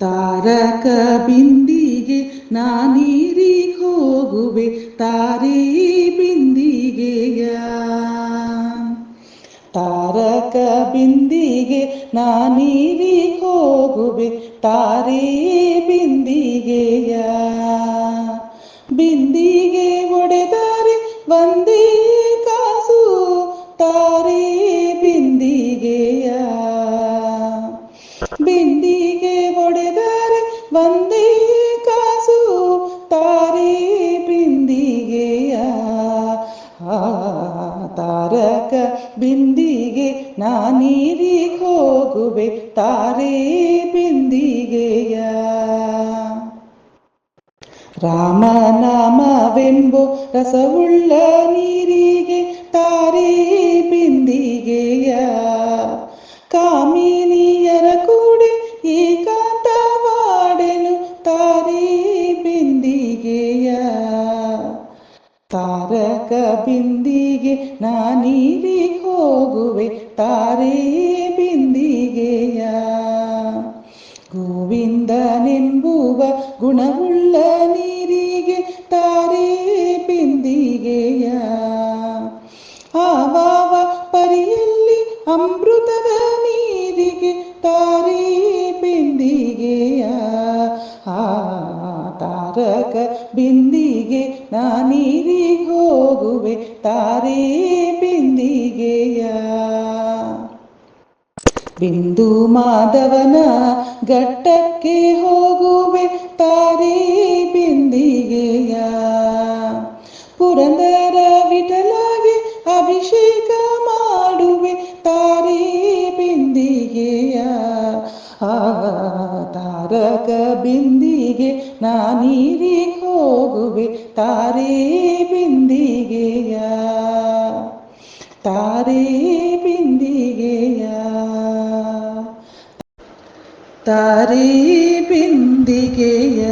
ತಾರಕ ಬಿಂದಿಗೆ ನಾನೀರಿ ಹೋಗುವೆ, ತಾರೆ ಬಿಂದಿಗೆಯ. ತಾರಕ ಬಿಂದಿಗೆ ನಾನೀರಿ ಹೋಗುವೆ, ತಾರೆ ಬಿಂದಿಗೆಯ. ಬಿಂದಿಗೆ ಒಡೆದರೆ ಒಂದೇ ಕಾಸು, ತಾರೆ ಬಿಂದಿಗೆಯ. ಬಿಂದಿಗೆ ಬಿಂದಿಗೆ ನಾನೀರಿ ಹೋಗುವೆ ತಾರೆ ಬಿಂದಿಗೆಯ. ರಾಮನಾಮವೆಂಬೋ ರಸವುಳ್ಳ ನೀರಿಗೆ ತಾರೆ ಬಿಂದಿಗೆಯ. ಕಾಮಿನಿಯರ ತಾರಕ ಬಿಂದಿಗೆ ನಾನೀರಿ ಹೋಗುವೆ ತಾರೆ ಬಿಂದಿಗೆಯ. ಗೋವಿಂದನೆಂಬುವ ಗುಣವುಳ್ಳ ನೀರಿಗೆ ತಾರೆ ಬಿಂದಿಗೆಯ. ಆವಾವ ಪರಿಯಲ್ಲಿ ಅಮೃತದ ನೀರಿಗೆ ತಾರೆ ತಾರಕ ಬಿಂದಿಗೆ ನಾನೀರಿ ಹೋಗುವೆ, ತಾರೆ ಬಿಂದಿಗೆಯ. ಬಿಂದು ಮಾಧವನ ಘಟ್ಟಕ್ಕೆ ಹೋಗುವೆ, ತಾರಿ ಬಿಂದಿಗೆಯ. ಪುರಂದರ ವಿಠಲಾಗೆ ಅಭಿಷೇಕ ಮಾಡುವೆ, ತಾರೇ ಬಿಂದಿಗೆಯ. ಆ ತಾರಕ ಬಿಂದಿಗೆ ನಾನೀರಿ ಹೋಗುವೆ ತಾರೇ ಬಿಂದಿಗೆಯ. ತಾರೇ ಬಿಂದಿಗೆಯ. ತಾರೇ ಬಿಂದಿಗೆಯ.